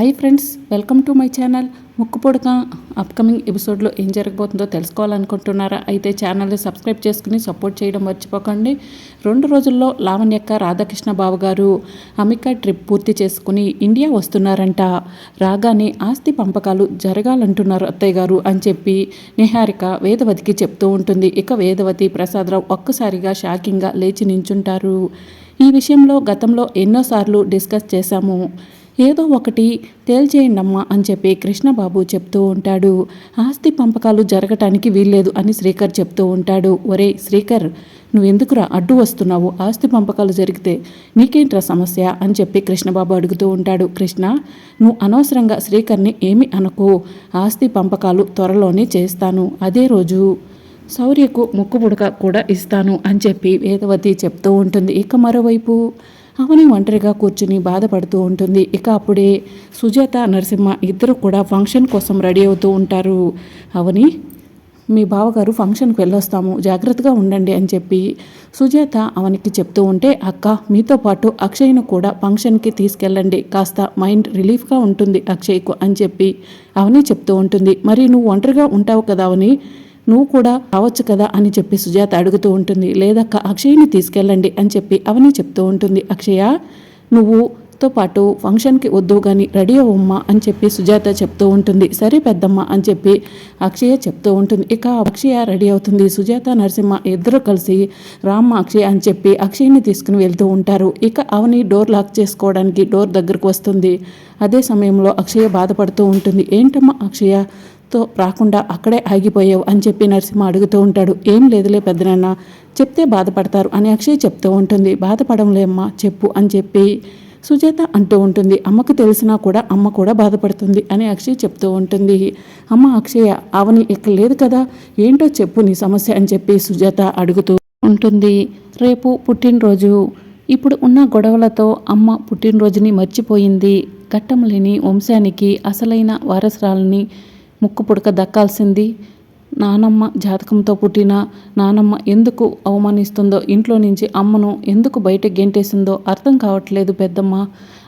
Hi friends welcome to my channel ముక్కుపొడక upcoming ఎపిసోడ్లో ఏం జరగబోతుందో తెలుసుకోవాలనుకుంటున్నారా? అయితే ఛానల్ని సబ్స్క్రైబ్ చేసుకుని సపోర్ట్ చేయడం మర్చిపోకండి. రెండు రోజుల్లో లావణ్యక్క రాధాకృష్ణ బాబు గారు అమికా ట్రిప్ పూర్తి చేసుకుని ఇండియా వస్తున్నారంట. రాగానే ఆస్తి పంపకాలు జరగాలంటున్నారు అత్తయ్య గారు అని చెప్పి నిహారిక వేదవతికి చెప్తూ ఉంటుంది. ఇక వేదవతి ప్రసాదరావు ఒక్కసారిగా షాకింగ్గా లేచి నించుంటారు. ఈ విషయంలో గతంలో ఎన్నోసార్లు డిస్కస్ చేశాము. ఏదో ఒకటి తేల్చేయండమ్మా అని చెప్పి కృష్ణబాబు చెప్తూ ఉంటాడు. ఆస్తి పంపకాలు జరగటానికి వీల్లేదు అని శ్రీకర్ చెప్తూ ఉంటాడు. ఒరే శ్రీకర్ నువ్వెందుకురా అడ్డు వస్తున్నావు? ఆస్తి పంపకాలు జరిగితే నీకేంట్రా సమస్య? అని చెప్పి కృష్ణబాబు అడుగుతూ ఉంటాడు. కృష్ణ నువ్వు అనవసరంగా శ్రీకర్ని ఏమి అనకు. ఆస్తి పంపకాలు త్వరలోనే చేస్తాను. అదే రోజు శౌర్యకు ముక్కు పుడక కూడా ఇస్తాను అని చెప్పి వేదవతి చెప్తూ ఉంటుంది. ఇక మరోవైపు అవని ఒంటరిగా కూర్చుని బాధపడుతూ ఉంటుంది. ఇక అప్పుడే సుజాత నరసింహ ఇద్దరు కూడా ఫంక్షన్ కోసం రెడీ అవుతూ ఉంటారు. అవని మీ బావగారు ఫంక్షన్కి వెళ్ళొస్తాము. జాగ్రత్తగా ఉండండి అని చెప్పి సుజాత అవనికి చెప్తూ ఉంటే అక్క మీతో పాటు అక్షయ్ను కూడా ఫంక్షన్కి తీసుకెళ్ళండి. కాస్త మైండ్ రిలీఫ్గా ఉంటుంది అక్షయ్కు అని చెప్పి అవని చెప్తూ ఉంటుంది. మరి నువ్వు ఒంటరిగా ఉంటావు కదా అవని నువ్వు కూడా రావచ్చు కదా అని చెప్పి సుజాత అడుగుతూ ఉంటుంది. లేదక్క అక్షయ్ని తీసుకెళ్ళండి అని చెప్పి అవని చెప్తూ ఉంటుంది. అక్షయ నువ్వు తో పాటు ఫంక్షన్కి వద్దు కానీ రెడీ అవ్వమ్మా అని చెప్పి సుజాత చెప్తూ ఉంటుంది. సరే పెద్దమ్మ అని చెప్పి అక్షయ చెప్తూ ఉంటుంది. ఇక అక్షయ రెడీ అవుతుంది. సుజాత నరసింహ ఇద్దరు కలిసి రామ్మ అక్షయ అని చెప్పి అక్షయ్ని తీసుకుని వెళ్తూ ఉంటారు. ఇక అవని డోర్ లాక్ చేసుకోవడానికి డోర్ దగ్గరకు వస్తుంది. అదే సమయంలో అక్షయ బాధపడుతూ ఉంటుంది. ఏంటమ్మా అక్షయ తో రాకుండా అక్కడే ఆగిపోయావు అని చెప్పి నరసింహ అడుగుతూ ఉంటాడు. ఏం లేదులే పెద్దనాన్న చెప్తే బాధపడతారు అని అక్షయ్ చెప్తూ ఉంటుంది. బాధపడంలేమ్మా చెప్పు అని చెప్పి సుజాత అంటూ ఉంటుంది. అమ్మకు తెలిసినా కూడా అమ్మ కూడా బాధపడుతుంది అని అక్షయ్ చెప్తూ ఉంటుంది. అమ్మ అక్షయ అవని ఇక్కడ లేదు కదా? ఏంటో చెప్పు నీ సమస్య అని చెప్పి సుజాత అడుగుతూ ఉంటుంది. రేపు పుట్టినరోజు. ఇప్పుడు ఉన్న గొడవలతో అమ్మ పుట్టినరోజుని మర్చిపోయింది. ఘట్టం లేని వంశానికి అసలైన వారసురాలని ముక్కు పుడక దక్కాల్సింది. నానమ్మ జాతకంతో పుట్టిన నానమ్మ ఎందుకు అవమానిస్తుందో ఇంట్లో నుంచి అమ్మను ఎందుకు బయట గెంటేసిందో అర్థం కావట్లేదు పెద్దమ్మ.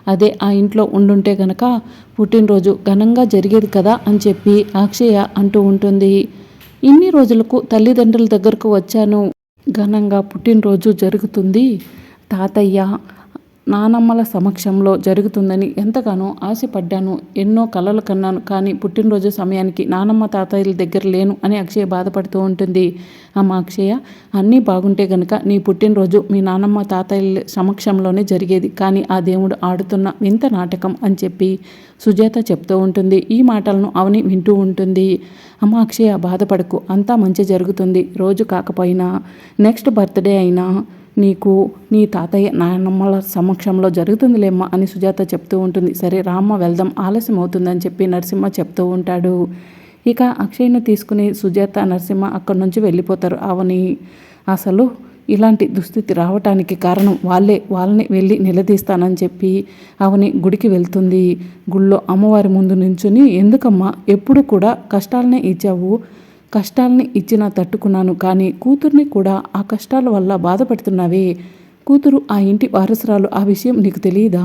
అదే ఆ ఇంట్లో ఉండుంటే గనక పుట్టినరోజు ఘనంగా జరిగేది కదా అని చెప్పి అక్షయ అంటూ ఉంటుంది. ఇన్ని రోజులకు తల్లిదండ్రుల దగ్గరకు వచ్చాను. ఘనంగా పుట్టినరోజు జరుగుతుంది. తాతయ్య నానమ్మల సమక్షంలో జరుగుతుందని ఎంతగానో ఆశపడ్డాను. ఎన్నో కలలు కన్నాను. కానీ పుట్టినరోజు సమయానికి నానమ్మ తాతయ్యల దగ్గర లేను అని అక్షయ బాధపడుతూ ఉంటుంది. అమ్మ అక్షయ అన్నీ బాగుంటే గనక నీ పుట్టినరోజు మీ నానమ్మ తాతయ్యల సమక్షంలోనే జరిగేది. కానీ ఆ దేవుడు ఆడుతున్న వింత నాటకం అని చెప్పి సుజాత చెప్తూ ఉంటుంది. ఈ మాటలను అవని వింటూ ఉంటుంది. అమ్మ అక్షయ బాధపడకు. అంతా మంచి జరుగుతుంది. రోజు కాకపోయినా నెక్స్ట్ బర్త్డే అయినా నీకు నీ తాతయ్య నాయనమ్మల సమక్షంలో జరుగుతుందిలేమ్మా అని సుజాత చెప్తూ ఉంటుంది. సరే రామ్మ వెళ్దాం ఆలస్యం అవుతుందని చెప్పి నరసింహ చెప్తూ ఉంటాడు. ఇక అక్షయ్ను తీసుకుని సుజాత నరసింహ అక్కడి నుంచి వెళ్ళిపోతారు. అవని అసలు ఇలాంటి దుస్థితి రావటానికి కారణం వాళ్ళే. వాళ్ళని వెళ్ళి నిలదీస్తానని చెప్పి అవని గుడికి వెళ్తుంది. గుళ్ళో అమ్మవారి ముందు నించుని ఎందుకమ్మా? ఎప్పుడు కూడా కష్టాలనే ఇచ్చావు. కష్టాల్ని ఇచ్చినా తట్టుకున్నాను కానీ కూతుర్ని కూడా ఆ కష్టాల వల్ల బాధపడుతున్నావే. కూతురు ఆ ఇంటి వారసురాలు ఆ విషయం నీకు తెలియదా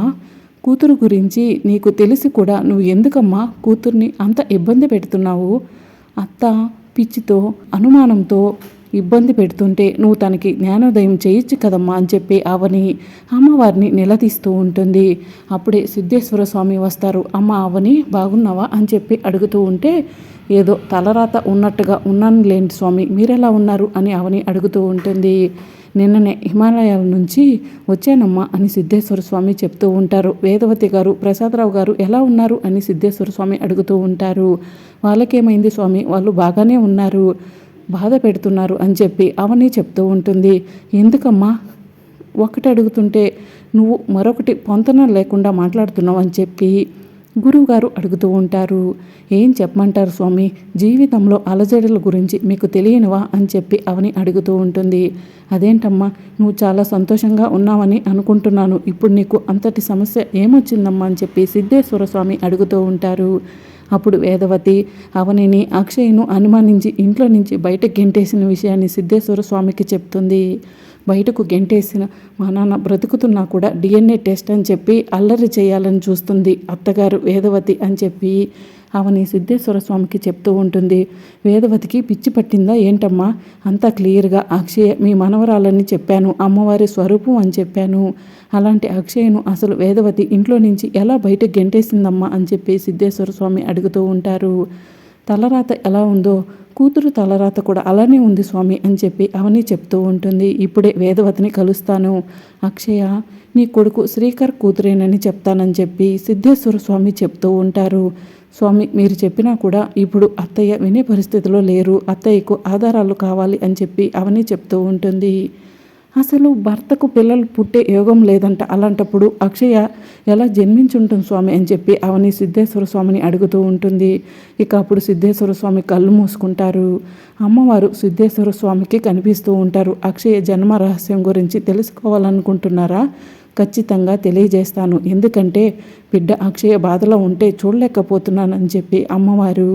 కూతురు గురించి నీకు తెలిసి కూడా నువ్వు ఎందుకమ్మా కూతుర్ని అంత ఇబ్బంది పెడుతున్నావు? అత్త పిచ్చితో అనుమానంతో ఇబ్బంది పెడుతుంటే నువ్వు తనకి జ్ఞానోదయం చేయొచ్చు కదమ్మా అని చెప్పి అవని అమ్మవారిని నిలదీస్తూ ఉంటుంది. అప్పుడే సిద్ధేశ్వర స్వామి వస్తారు. అమ్మ అవని బాగున్నావా అని చెప్పి అడుగుతూ ఉంటే ఏదో తలరాత ఉన్నట్టుగా ఉన్నాను లేండి స్వామి మీరెలా ఉన్నారు అని అవని అడుగుతూ ఉంటుంది. నిన్ననే హిమాలయాల నుంచి వచ్చానమ్మా అని సిద్ధేశ్వర స్వామి చెప్తూ ఉంటారు. వేదవతి గారు ప్రసాదరావు గారు ఎలా ఉన్నారు అని సిద్ధేశ్వర స్వామి అడుగుతూ ఉంటారు. వాళ్ళకేమైంది స్వామి? వాళ్ళు బాగానే ఉన్నారు. బాధ పెడుతున్నారు అని చెప్పి అవని చెప్తూ ఉంటుంది. ఎందుకమ్మా? ఒకటి అడుగుతుంటే నువ్వు మరొకటి పొంతన లేకుండా మాట్లాడుతున్నావు అని చెప్పి గురువుగారు అడుగుతూ ఉంటారు. ఏం చెప్పమంటారు స్వామి? జీవితంలో అలజడుల గురించి మీకు తెలియనివా అని చెప్పి అవని అడుగుతూ ఉంటుంది. అదేంటమ్మా? నువ్వు చాలా సంతోషంగా ఉన్నావని అనుకుంటున్నాను. ఇప్పుడు నీకు అంతటి సమస్య ఏమొచ్చిందమ్మా అని చెప్పి సిద్ధేశ్వర స్వామి అడుగుతూ ఉంటారు. అప్పుడు వేదవతి అవనిని అక్షయ్ను అనుమానించి ఇంట్లో నుంచి బయట గెంటేసిన విషయాన్ని సిద్ధేశ్వర స్వామికి చెప్తుంది. బయటకు గెంటేసిన మా నాన్న బ్రతుకుతున్నా కూడా డిఎన్ఏ టెస్ట్ అని చెప్పి అల్లరి చేయాలని చూస్తుంది అత్తగారు వేదవతి అని చెప్పి. అవని సిద్ధేశ్వర స్వామికి చెప్తూ ఉంటుంది. వేదవతికి పిచ్చి పట్టిందా ఏంటమ్మా? అంతా క్లియర్గా అక్షయ మీ మనవరాలని చెప్పాను అమ్మవారి స్వరూపం అని చెప్పాను. అలాంటి అక్షయను అసలు వేదవతి ఇంట్లో నుంచి ఎలా బయట గెంటేసిందమ్మా? అని చెప్పి సిద్ధేశ్వర స్వామి అడుగుతూ ఉంటారు. తలరాత ఎలా ఉందో కూతురు తలరాత కూడా అలానే ఉంది స్వామి అని చెప్పి అవని చెప్తూ ఉంటుంది. ఇప్పుడే వేదవతిని కలుస్తాను. అక్షయ నీ కొడుకు శ్రీకర్ కూతురేనని చెప్తానని చెప్పి సిద్ధేశ్వర స్వామి చెప్తూ ఉంటారు. స్వామి మీరు చెప్పినా కూడా ఇప్పుడు అత్తయ్య వినే పరిస్థితిలో లేరు. అత్తయ్యకు ఆధారాలు కావాలి అని చెప్పి అవన్నీ చెప్తూ ఉంటుంది. అసలు భర్తకు పిల్లలు పుట్టే యోగం లేదంట. అలాంటప్పుడు అక్షయ ఎలా జన్మించుంటుంది స్వామి అని చెప్పి అవని సిద్ధేశ్వర స్వామిని అడుగుతూ ఉంటుంది. ఇక అప్పుడు సిద్ధేశ్వర స్వామి కళ్ళు మూసుకుంటారు. అమ్మవారు సిద్ధేశ్వర స్వామికి కనిపిస్తూ ఉంటారు. అక్షయ జన్మ రహస్యం గురించి తెలుసుకోవాలనుకుంటున్నారా? ఖచ్చితంగా తెలియజేస్తాను. ఎందుకంటే బిడ్డ అక్షయ బాధలో ఉంటే చూడలేకపోతున్నానని చెప్పి అమ్మవారు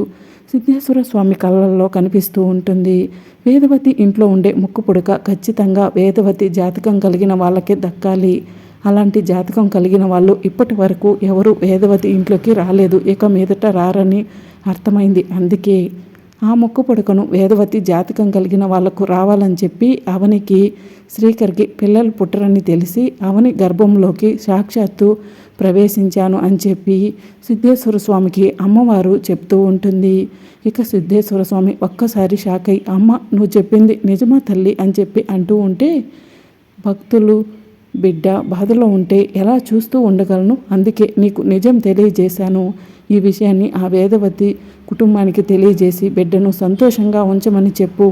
సిద్ధేశ్వర స్వామి కళ్ళల్లో కనిపిస్తూ ఉంటుంది. వేదవతి ఇంట్లో ఉండే ముక్కు పుడక ఖచ్చితంగా వేదవతి జాతకం కలిగిన వాళ్ళకే దక్కాలి. అలాంటి జాతకం కలిగిన వాళ్ళు ఇప్పటి వరకు ఎవరు వేదవతి ఇంట్లోకి రాలేదు. ఇక మీదట రారని అర్థమైంది. అందుకే ఆ మొక్కు పుడకను వేదవతి జాతకం కలిగిన వాళ్ళకు రావాలని చెప్పి అవనికి శ్రీకర్కి పిల్లలు పుట్టరని తెలిసి అవని గర్భంలోకి సాక్షాత్తు ప్రవేశించాను అని చెప్పి సిద్ధేశ్వర స్వామికి అమ్మవారు చెప్తూ ఉంటుంది. ఇక సిద్ధేశ్వర స్వామి ఒక్కసారి షాక్ అయి అమ్మ నువ్వు చెప్పింది నిజమా తల్లి అని చెప్పి అంటూ ఉంటే భక్తులు బిడ్డ బాధలో ఉంటే ఎలా చూస్తూ ఉండగలను? అందుకే నీకు నిజం తెలియజేశాను. ఈ విషయాన్ని ఆ వేదవతి కుటుంబానికి తెలియజేసి బిడ్డను సంతోషంగా ఉంచమని చెప్పు.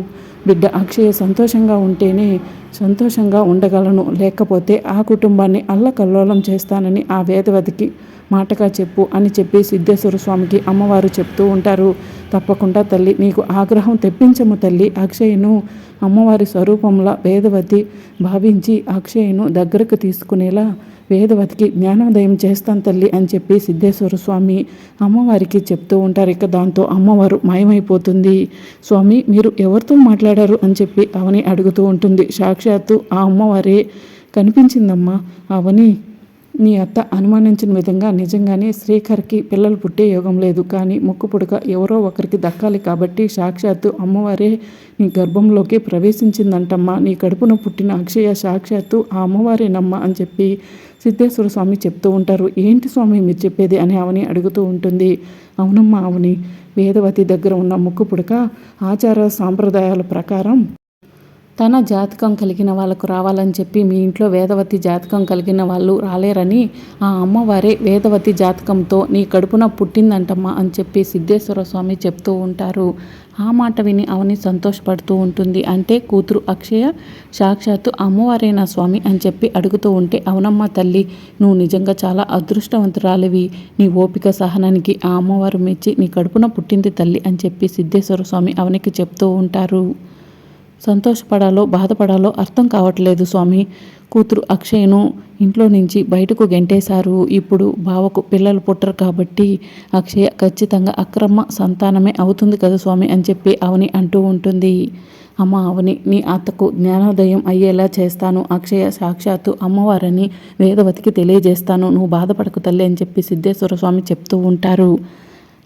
బిడ్డ అక్షయ సంతోషంగా ఉంటేనే సంతోషంగా ఉండగలను. లేకపోతే ఆ కుటుంబాన్ని అల్లకల్లోలం చేస్తానని ఆ వేదవతికి మాటగా చెప్పు అని చెప్పి సిద్ధేశ్వర స్వామికి అమ్మవారు చెప్తూ ఉంటారు. తప్పకుండా తల్లి నీకు ఆగ్రహం తెప్పించము తల్లి. అక్షయను అమ్మవారి స్వరూపంలో వేదవతి భావించి అక్షయను దగ్గరకు తీసుకునేలా వేదవతికి జ్ఞానోదయం చేస్తాను తల్లి అని చెప్పి సిద్ధేశ్వర స్వామి అమ్మవారికి చెప్తూ ఉంటారు. ఇక దాంతో అమ్మవారు మాయమైపోతుంది. స్వామి మీరు ఎవరితో మాట్లాడారు? అని చెప్పి అవని అడుగుతూ ఉంటుంది. సాక్షాత్తు ఆ అమ్మవారే కనిపించిందమ్మా. అవని నీ అత్త అనుమానించిన విధంగా నిజంగానే శ్రీకర్కి పిల్లలు పుట్టే యోగం లేదు. కానీ ముక్కు పుడక ఎవరో ఒకరికి దక్కాలి కాబట్టి సాక్షాత్తు అమ్మవారే నీ గర్భంలోకి ప్రవేశించిందంటమ్మా. నీ కడుపున పుట్టిన అక్షయ సాక్షాత్తు ఆ అమ్మవారేనమ్మా అని చెప్పి సిద్ధేశ్వర స్వామి చెప్తూ ఉంటారు. ఏంటి స్వామి మీరు చెప్పేది అని అవని అడుగుతూ ఉంటుంది. అవునమ్మా అవని వేదవతి దగ్గర ఉన్న ముక్కు పుడక ఆచార సాంప్రదాయాల ప్రకారం తన జాతకం కలిగిన వాళ్ళకు రావాలని చెప్పి మీ ఇంట్లో వేదవతి జాతకం కలిగిన వాళ్ళు రాలేరని ఆ అమ్మవారే వేదవతి జాతకంతో నీ కడుపున పుట్టిందంటమ్మా అని చెప్పి సిద్ధేశ్వర స్వామి చెప్తూ ఉంటారు. ఆ మాట విని అవని సంతోషపడుతూ ఉంటుంది. అంటే కూతురు అక్షయ సాక్షాత్తు అమ్మవారేనా స్వామి అని చెప్పి అడుగుతూ ఉంటే అవునమ్మ తల్లి నువ్వు నిజంగా చాలా అదృష్టవంతురాలివి. నీ ఓపిక సహనానికి ఆ అమ్మవారు మెచ్చి నీ కడుపున పుట్టింది తల్లి అని చెప్పి సిద్ధేశ్వర స్వామి అవనికి చెప్తూ ఉంటారు. సంతోషపడాలో బాధపడాలో అర్థం కావట్లేదు స్వామి. కూతురు అక్షయ్ను ఇంట్లో నుంచి బయటకు గెంటేశారు. ఇప్పుడు బావకు పిల్లలు పుట్టరు కాబట్టి అక్షయ ఖచ్చితంగా అక్రమ సంతానమే అవుతుంది కదా స్వామి అని చెప్పి అవని అంటూ ఉంటుంది. అమ్మ అవని నీ అత్తకు జ్ఞానోదయం అయ్యేలా చేస్తాను. అక్షయ సాక్షాత్తు అమ్మవారని వేదవతికి తెలియజేస్తాను. నువ్వు బాధపడకు తల్లి అని చెప్పి సిద్ధేశ్వర స్వామి చెప్తూ ఉంటారు.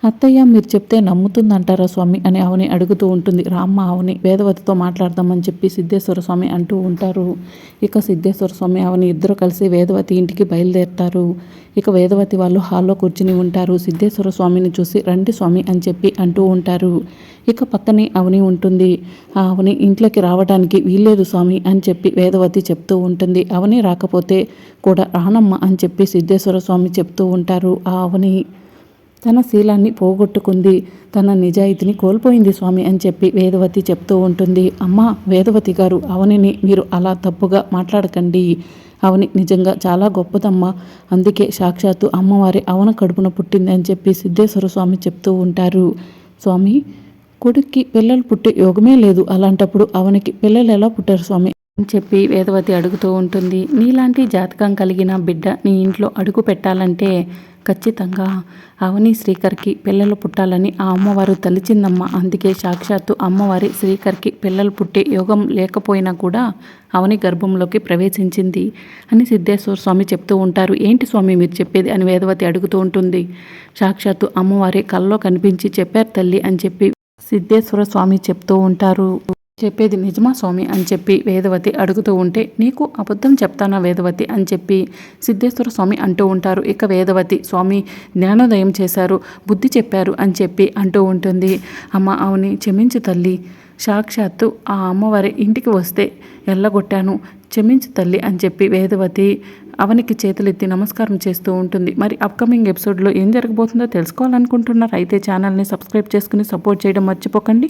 అత్తయ్య మీరు చెప్తే నమ్ముతుందంటారా స్వామి? అని అవని అడుగుతూ ఉంటుంది. రామ్మ అవని వేదవతితో మాట్లాడదామని చెప్పి సిద్ధేశ్వర స్వామి అంటూ ఉంటారు. ఇక సిద్ధేశ్వర స్వామి అవని ఇద్దరు కలిసి వేదవతి ఇంటికి బయలుదేరుతారు. ఇక వేదవతి వాళ్ళు హాల్లో కూర్చుని ఉంటారు. సిద్ధేశ్వర స్వామిని చూసి రండి స్వామి అని చెప్పి అంటూ ఉంటారు. ఇక పక్కనే అవని ఉంటుంది. ఆ అవని ఇంట్లోకి రావడానికి వీల్లేదు స్వామి అని చెప్పి వేదవతి చెప్తూ ఉంటుంది. అవని రాకపోతే కూడా రానమ్మ అని చెప్పి సిద్ధేశ్వర స్వామి చెప్తూ ఉంటారు ఆ అవని తన శీలాన్ని పోగొట్టుకుంది. తన నిజాయితీని కోల్పోయింది స్వామి అని చెప్పి వేదవతి చెప్తూ ఉంటుంది. అమ్మ వేదవతి గారు అవనిని మీరు అలా తప్పుగా మాట్లాడకండి. అవని నిజంగా చాలా గొప్పదమ్మ. అందుకే సాక్షాత్తు అమ్మవారి అవన కడుపున పుట్టింది అని చెప్పి సిద్ధేశ్వర స్వామి చెప్తూ ఉంటారు. స్వామి కొడుక్కి పిల్లలు పుట్టే యోగమే లేదు. అలాంటప్పుడు అవనికి పిల్లలు ఎలా పుట్టారు స్వామి? అని చెప్పి వేదవతి అడుగుతూ ఉంటుంది. నీలాంటి జాతకం కలిగిన బిడ్డ నీ ఇంట్లో అడుగు పెట్టాలంటే ఖచ్చితంగా. అవని శ్రీకర్కి పిల్లలు పుట్టాలని ఆ అమ్మవారు తలిచిందమ్మ. అందుకే సాక్షాత్తు అమ్మవారి శ్రీకర్కి పిల్లలు పుట్టే యోగం లేకపోయినా కూడా అవని గర్భంలోకి ప్రవేశించింది అని సిద్ధేశ్వర స్వామి చెప్తూ ఉంటారు. ఏంటి స్వామి మీరు చెప్పేది? అని వేదవతి అడుగుతూ ఉంటుంది. సాక్షాత్తు అమ్మవారి కల్లో కనిపించి చెప్పారు తల్లి అని చెప్పి సిద్ధేశ్వర స్వామి చెప్తూ ఉంటారు. చెప్పేది నిజమా స్వామి? అని చెప్పి వేదవతి అడుగుతూ ఉంటే నీకు అబద్ధం చెప్తానా వేదవతి? అని చెప్పి సిద్ధేశ్వర స్వామి అంటూ ఉంటారు. ఇక వేదవతి స్వామి జ్ఞానోదయం చేశారు బుద్ధి చెప్పారు అని చెప్పి అంటూ ఉంటుంది. అమ్మ అవుని క్షమించు తల్లి. సాక్షాత్తు ఆ అమ్మవారి ఇంటికి వస్తే ఎల్లగొట్టాను. క్షమించు తల్లి అని చెప్పి వేదవతి అవనికి చేతులెత్తి నమస్కారం చేస్తూ ఉంటుంది. మరి అప్కమింగ్ ఎపిసోడ్లో ఏం జరగబోతుందో తెలుసుకోవాలనుకుంటున్నారు? అయితే ఛానల్ని సబ్స్క్రైబ్ చేసుకుని సపోర్ట్ చేయడం మర్చిపోకండి.